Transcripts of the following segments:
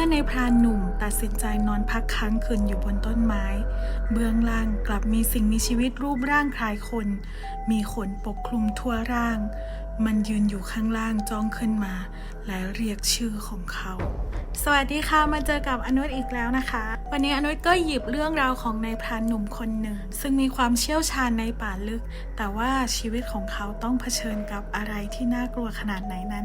มื่อในพรานหนุ่มตัดสินใจนอนพักค้างคืนอยู่บนต้นไม้ เบื้องล่างกลับมีสิ่งมีชีวิตรูปร่างคล้ายคน มีขนปกคลุมทั่วร่าง มันยืนอยู่ข้างล่างจ้องขึ้นมา และเรียกชื่อของเขา สวัสดีค่ะ มาเจอกับอนุชอีกแล้วนะคะ วันนี้อนุชก็หยิบเรื่องราวของนายพรานหนุ่มคนหนึ่ง ซึ่งมีความเชี่ยวชาญในป่าลึก แต่ว่าชีวิตของเขาต้องเผชิญกับอะไรที่น่ากลัวขนาดไหนนั้น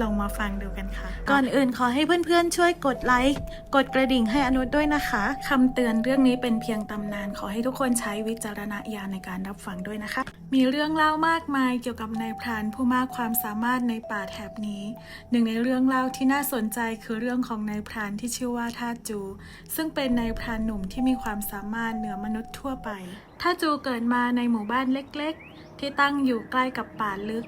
ลองมาฟังดูกันค่ะ ก่อนอื่นขอให้เพื่อนๆช่วยกดไลค์กดกระดิ่งให้อนุชด้วยนะคะคำเตือนเรื่องนี้เป็นเพียงตำนาน ขอให้ทุกคนใช้วิจารณญาณในการรับฟังด้วยนะคะ มีเรื่องเล่ามากมายเกี่ยวกับนายพรานผู้มากความสามารถในป่าแถบนี้ หนึ่งในเรื่องเล่าที่น่าสนใจคือเรื่องของนายพรานที่ชื่อว่าท่าจู ซึ่งเป็นนายพรานหนุ่มที่มีความสามารถเหนือมนุษย์ทั่วไปท่าจูเกิดมาในหมู่บ้านเล็กๆ ที่ตั้งอยู่ใกล้กับป่าลึก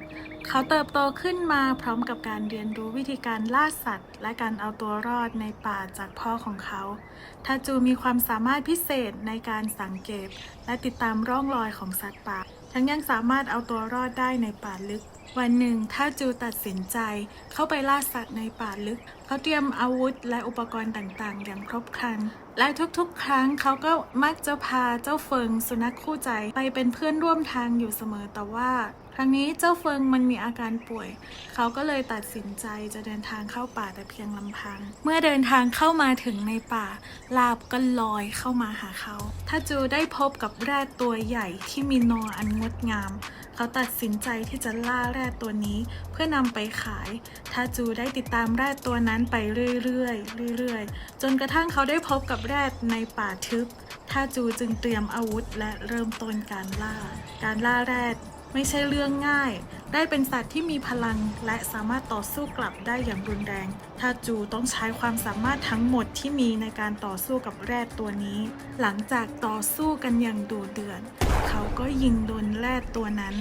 เขาเติบโตขึ้นมาพร้อมกับการเรียนรู้วิธีการล่าสัตว์ และการเอาตัวรอดในป่าจากพ่อของเขาท่าจูมีความสามารถพิเศษในการสังเกต และติดตามร่องรอยของสัตว์ป่า ทั้งยังสามารถเอาตัวรอดได้ในป่าลึก วันหนึ่งถ้าจูตัดสินใจเข้าไปล่าสัตว์ในป่าลึก เขาเตรียมอาวุธและอุปกรณ์ต่างๆ อย่างครบครัน และทุกๆ ครั้งเขาก็มักจะพาเจ้าเฟิงสุนัขคู่ใจไปเป็นเพื่อนร่วมทางอยู่เสมอแต่ว่า ครั้งนี้เจ้าเฟิงมันมีอาการป่วย เขาก็เลยตัดสินใจจะเดินทางเข้าป่าแต่เพียงลำพัง เมื่อเดินทางเข้ามาถึงในป่า ลาบก็ลอยเข้ามาหาเขาถ้าจูได้พบกับแรดตัวใหญ่ที่มีนออันงดงาม เขาตัดสินใจที่จะล่าแรดตัวนี้เพื่อนำไปขาย ถ้าจูได้ติดตามแรดตัวนั้นไปเรื่อยๆเรื่อยๆ จนกระทั่งเขาได้พบกับแรดในป่าทึบ ถ้าจูจึงเตรียมอาวุธและเริ่มต้นการล่า การล่าแรด ไม่ใช่เรื่องง่าย ได้เป็นสัตว์ที่มีพลังและสามารถต่อสู้กลับได้อย่างรุนแรงถ้าจูต้องใช้ความสามารถทั้งหมดที่มีในการต่อสู้กับแรดตัวนี้ หลังจากต่อสู้กันอย่างดุเดือด เขาก็ยิงโดนแรดตัวนั้น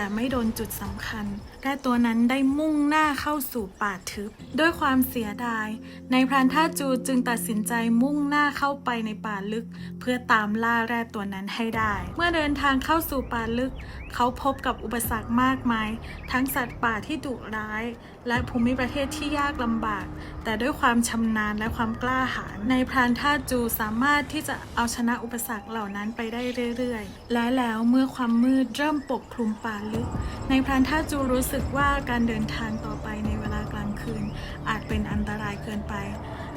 แต่ไม่โดนจุดสำคัญแรดตัวนั้นได้มุ่งหน้าเข้าสู่ป่าทึบ ด้วยความเสียดาย ในายพรานท่าจูจึงตัดสินใจมุ่งหน้าเข้าไปในป่าลึก เพื่อตามล่าแรดตัวนั้นให้ได้ เมื่อเดินทางเข้าสู่ป่าลึก เขาพบกับอุปสรรคมากมาย ทั้งสัตว์ป่าที่ดุร้าย และภูมิประเทศที่ยากลำบาก แต่ด้วยความชำนาญและความกล้าหาญในายพรานท่าจูสามารถที่จะเอาชนะอุปสรรคเหล่านั้นไปได้เรื่อยๆ และแล้วเมื่อความมืดเริ่มปกคลุมป่าลึก ในพรานท่าจูรู้สึกว่าการเดินทางต่อไปในเวลากลางคืน อาจเป็นอันตรายเกินไป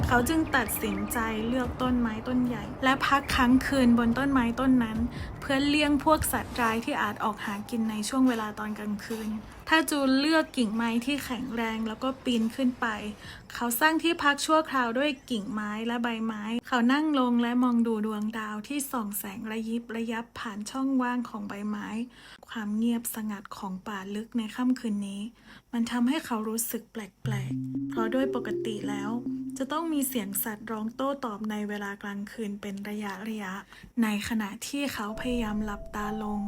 เขาจึงตัดสินใจเลือกต้นไม้ต้นใหญ่ และพักค้างคืนบนต้นไม้ต้นนั้น เพื่อเลี่ยงพวกสัตว์ร้ายที่อาจออกหากินในช่วงเวลาตอนกลางคืน ถ้าจูนเลือกกิ่งไม้ที่แข็งแรงแล้วก็ปีนขึ้นไป เขาสร้างที่พักชั่วคราวด้วยกิ่งไม้และใบไม้ เขานั่งลงและมองดูดวงดาวที่ส่องแสงระยิบระยับผ่านช่องว่างของใบไม้ ความเงียบสงัดของป่าลึกในค่ำคืนนี้ มันทำให้เขารู้สึกแปลกๆ เพราะโดยปกติแล้ว จะต้องมีเสียงสัตว์ร้องโต้ตอบในเวลากลางคืนเป็นระยะระยะ ในขณะที่เขาพยายามหลับตาลง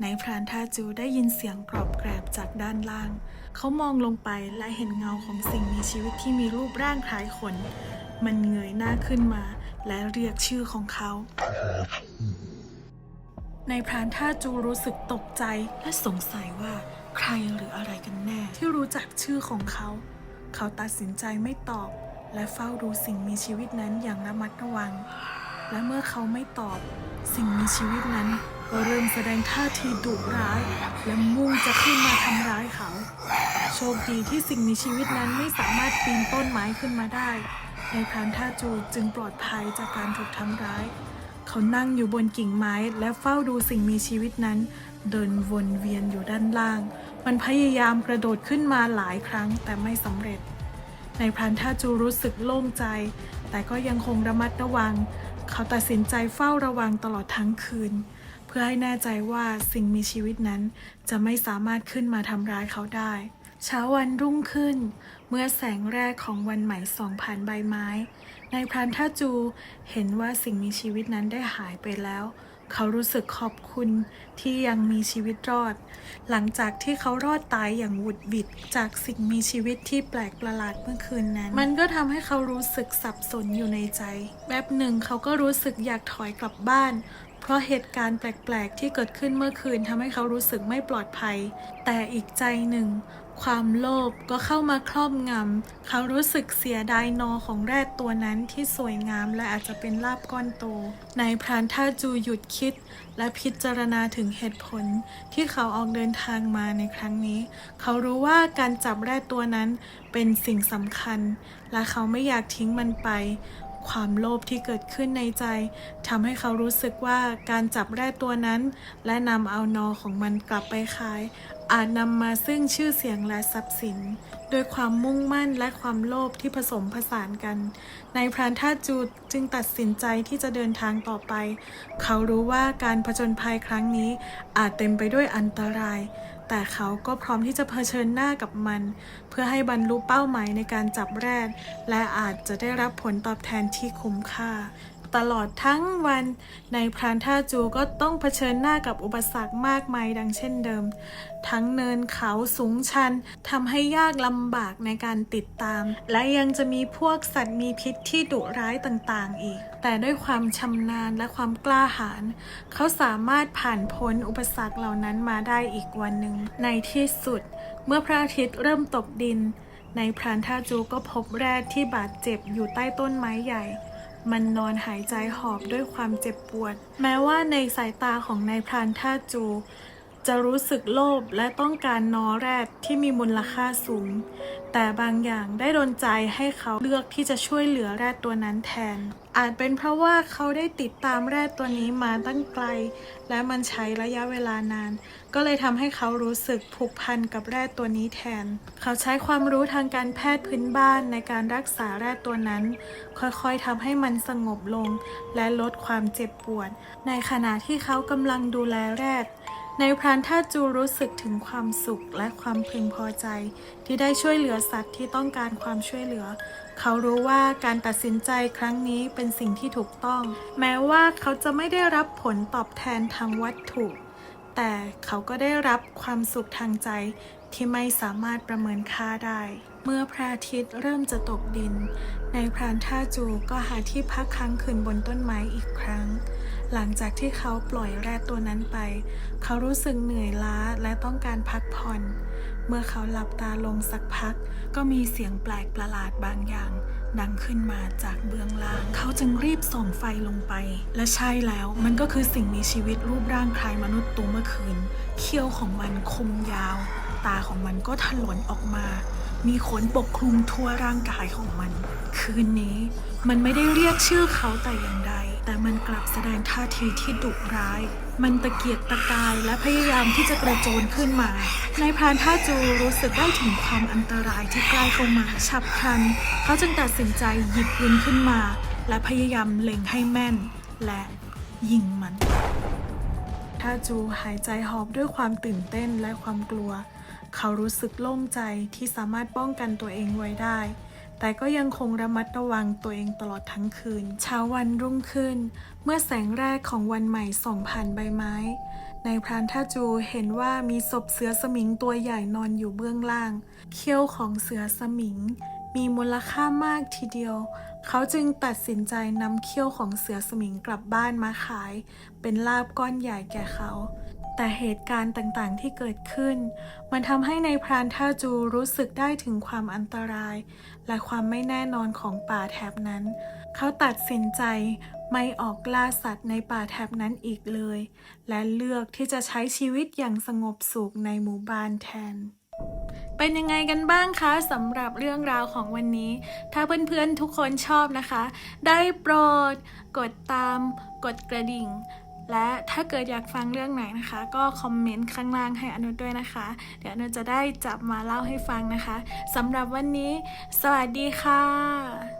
ในพรานทาจูได้ยินเสียงกรอบแกรบจากด้านล่าง เขามองลงไปและเห็นเงาของสิ่งมีชีวิตที่มีรูปร่างคล้ายคน มันเงยหน้าขึ้นมา และเรียกชื่อของเขาในพรานท่าจูรู้สึกตกใจและสงสัยว่าใครหรืออะไรกันแน่ ที่รู้จักชื่อของเขา เขาตัดสินใจไม่ตอบ และเฝ้าดูสิ่งมีชีวิตนั้นอย่างระมัดระวัง และเมื่อเขาไม่ตอบ สิ่งมีชีวิตนั้นก็เริ่มแสดงท่าทีดุร้าย และมุ่งจะขึ้นมาทำร้ายเขา โชคดีที่สิ่งมีชีวิตนั้นไม่สามารถปีนต้นไม้ขึ้นมาได้ในพรานท่าจูจึงปลอดภัยจากการถูกทำร้าย เขานั่งอยู่บนกิ่งไม้และเฝ้าดูสิ่งมีชีวิตนั้น เดินวนเวียนอยู่ด้านล่าง มันพยายามกระโดดขึ้นมาหลายครั้งแต่ไม่สำเร็จ ในพรานท่าจูรู้สึกโล่งใจ แต่ก็ยังคงระมัดระวัง เขาตัดสินใจเฝ้าระวังตลอดทั้งคืน เพื่อให้แน่ใจว่าสิ่งมีชีวิตนั้นจะไม่สามารถขึ้นมาทำร้ายเขาได้ เช้าวันรุ่งขึ้น เมื่อแสงแรกของวันใหม่ส่องผ่านใบไม้ในพรานท่าจูเห็นว่าสิ่งมีชีวิตนั้นได้หายไปแล้วเเขารู้สึกขอบคุณที่ยังมีชีวิตรอด หลังจากที่เขารอดตายอย่างหวุดหวิดจากสิ่งมีชีวิตที่แปลกประหลาดเมื่อคืนนั้น มันก็ทำให้เขารู้สึกสับสนอยู่ในใจ แป๊บหนึ่งเขาก็รู้สึกอยากถอยกลับบ้าน เพราะเหตุการณ์แปลก ๆ ที่เกิดขึ้นเมื่อคืนทำให้เขารู้สึกไม่ปลอดภัย แต่อีกใจหนึ่ง ความโลภก็เข้ามาครอบงำ เขารู้สึกเสียดายนอของแรดตัวนั้นที่สวยงามและอาจจะเป็นลาบก้อนโต นายพรานท่าจูหยุดคิด และพิจารณาถึงเหตุผลที่เขาออกเดินทางมาในครั้งนี้ เขารู้ว่าการจับแรดตัวนั้นเป็นสิ่งสำคัญ และเขาไม่อยากทิ้งมันไป ความโลภที่เกิดขึ้นในใจทำให้เขารู้สึกว่าการจับแรดตัวนั้น และนำเอานอของมันกลับไปขาย อาจนำมาซึ่งชื่อเสียงและทรัพย์สิน โดยความมุ่งมั่นและความโลภที่ผสมผสานกันนายพรานท่าจูจึงตัดสินใจที่จะเดินทางต่อไป เขารู้ว่าการผจญภัยครั้งนี้อาจเต็มไปด้วยอันตราย แต่เขาก็พร้อมที่จะเผชิญหน้ากับมัน เพื่อให้บรรลุเป้าหมายในการจับแรด และอาจจะได้รับผลตอบแทนที่คุ้มค่า ตลอดทั้งวัน ในพรานท่าจูก็ต้องเผชิญหน้ากับอุปสรรคมากมายดังเช่นเดิม ทั้งเนินเขาสูงชันทำให้ยากลำบากในการติดตาม และยังจะมีพวกสัตว์มีพิษที่ดุร้ายต่างๆ อีก แต่ด้วยความชำนาญและความกล้าหาญเขาสามารถผ่านพ้นอุปสรรคเหล่านั้นมาได้อีกวันหนึ่ง ในที่สุด เมื่อพระอาทิตย์เริ่มตกดิน ในพรานท่าจูก็พบแรดที่บาดเจ็บอยู่ใต้ต้นไม้ใหญ่ มันนอนหายใจหอบด้วยความเจ็บปวด แม้ว่าในสายตาของนายพรานท่าจู จะรู้สึกโลภและต้องการนอแรดที่มีมูลค่าสูง แต่บางอย่างได้ดนใจให้เขาเลือกที่จะช่วยเหลือแรดตัวนั้นแทน อาจเป็นเพราะว่าเขาได้ติดตามแรดตัวนี้มาตั้งไกล และมันใช้ระยะเวลานาน ก็เลยทำให้เขารู้สึกผูกพันกับแรดตัวนี้แทน เขาใช้ความรู้ทางการแพทย์พื้นบ้านในการรักษาแรดตัวนั้น ค่อยๆทำให้มันสงบลง และลดความเจ็บปวด ในขณะที่เขากำลังดูแลแรด ในพรานท่าจูรู้สึกถึงความสุขและความพึงพอใจ ที่ได้ช่วยเหลือสัตว์ที่ต้องการความช่วยเหลือ เขารู้ว่าการตัดสินใจครั้งนี้เป็นสิ่งที่ถูกต้อง แม้ว่าเขาจะไม่ได้รับผลตอบแทนทางวัตถุ แต่เขาก็ได้รับความสุขทางใจที่ไม่สามารถประเมินค่าได้ เมื่อพระอาทิตย์เริ่มจะตกดิน ในพรานท่าจูก็หาที่พักค้างคืนบนต้นไม้อีกครั้ง หลังจากที่เขาปล่อยแรดตัวนั้นไป เขารู้สึกเหนื่อยล้าและต้องการพักผ่อน เมื่อเขาหลับตาลงสักพัก ก็มีเสียงแปลกประหลาดบางอย่างดังขึ้นมาจากเบื้องล่าง เขาจึงรีบส่องไฟลงไป และใช่แล้วมันก็คือสิ่งมีชีวิตรูปร่างคล้ายมนุษย์ตัวเมื่อคืน เขี้ยวของมันคมยาว ตาของมันก็ถลนออกมา มีขนปกคลุมทั่วร่างกายของมัน คืนนี้มันไม่ได้เรียกชื่อเขาแต่อย่างใด แต่มันกลับแสดงท่าทีที่ดุร้าย มันตะเกียกตะกายและพยายามที่จะกระโจนขึ้นมาในายพรานท่าจูรู้สึกได้ถึงความอันตรายที่ใกล้เข้ามาฉับพลัน เขาจึงตัดสินใจหยิบปืนขึ้นมา และพยายามเล็งให้แม่น และยิงมันท่าจูหายใจหอบด้วยความตื่นเต้นและความกลัว เขารู้สึกโล่งใจที่สามารถป้องกันตัวเองไว้ได้ แต่ก็ยังคงระมัดระวังตัวเองตลอดทั้งคืน เช้าวันรุ่งขึ้น เมื่อแสงแรกของวันใหม่ส่องผ่านใบไม้ ในพรานท่าจูเห็นว่ามีศพเสือสมิงตัวใหญ่นอนอยู่เบื้องล่าง เขี้ยวของเสือสมิง มีมูลค่ามากทีเดียว เขาจึงตัดสินใจนำเขี้ยวของเสือสมิงกลับบ้านมาขาย เป็นลาบก้อนใหญ่แก่เขา แต่เหตุการณ์ต่างๆที่เกิดขึ้น มันทำให้ในายพรานท่าจูรู้สึกได้ถึงความอันตราย และความไม่แน่นอนของป่าแถบนั้น เขาตัดสินใจไม่ออกล่าสัตว์ในป่าแถบนั้นอีกเลย และเลือกที่จะใช้ชีวิตอย่างสงบสุขในหมู่บ้านแทน เป็นยังไงกันบ้างคะสำหรับเรื่องราวของวันนี้ ถ้าเพื่อนๆทุกคนชอบนะคะ ได้โปรด กดตาม กดกระดิ่ง และถ้าเกิดอยากฟังเรื่องไหนนะคะ ก็คอมเมนต์ข้างล่างให้อนุด้วยนะคะ เดี๋ยวอนุจะได้จับมาเล่าให้ฟังนะคะสำหรับวันนี้ สวัสดีค่ะ